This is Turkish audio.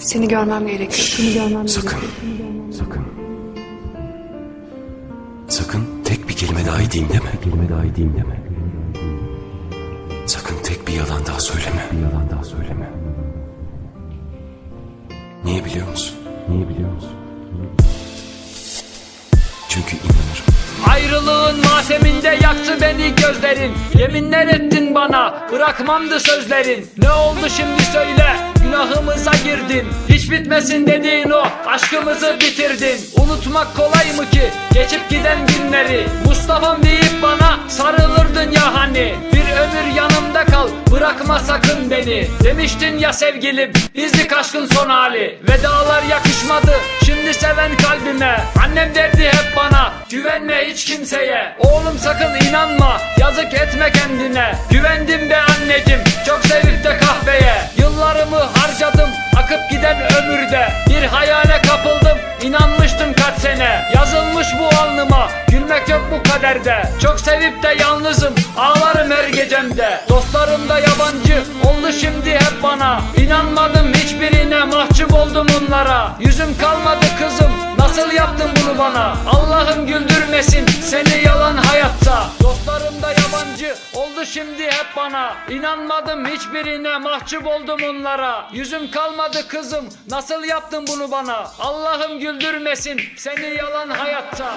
Seni görmem gerekiyor. Seni görmem Sakın. Sakın. Sakın tek bir kelime daha edeyim deme. Bir kelime daha edeyim deme. Sakın tek bir yalan daha söyleme. Bir yalan daha söyleme. Niye biliyor musun? Niye biliyor musun? Çünkü inanırım. Ayrılığın mateminde yaktı beni gözlerin Yeminler ettin bana bırakmamdı sözlerin Ne oldu şimdi söyle günahımıza girdin. Hiç bitmesin dediğin o aşkımızı bitirdin. Unutmak kolay mı ki? Geçip giden günleri. Mustafa'm deyip bana sarılırdın ya hani. Bir ömür yanımda kal bırakma sakın beni. Demiştin ya sevgilim izlik aşkın son hali. Vedalar yakışmadı şimdi seven kalbime. Annem derdi hep bana güvenme hiç kimseye. Oğlum sakın inanma yazık etme kendine. Güvendim be ömürde Bir hayale kapıldım inanmıştım kaç sene. Yazılmış bu alnıma gülmek yok bu kaderde. Çok sevip de yalnızım ağlarım her gecemde. Dostlarım da yabancı oldu şimdi hep bana. İnanmadım hiçbirine mahcup oldum onlara. Yüzüm kalmadı kızım nasıl yaptın bunu bana? Allah'ım güldürmesin seni oldu şimdi hep bana. İnanmadım hiçbirine mahcup oldum onlara. Yüzüm kalmadı kızım nasıl yaptın bunu bana? Allah'ım güldürmesin seni yalan hayatta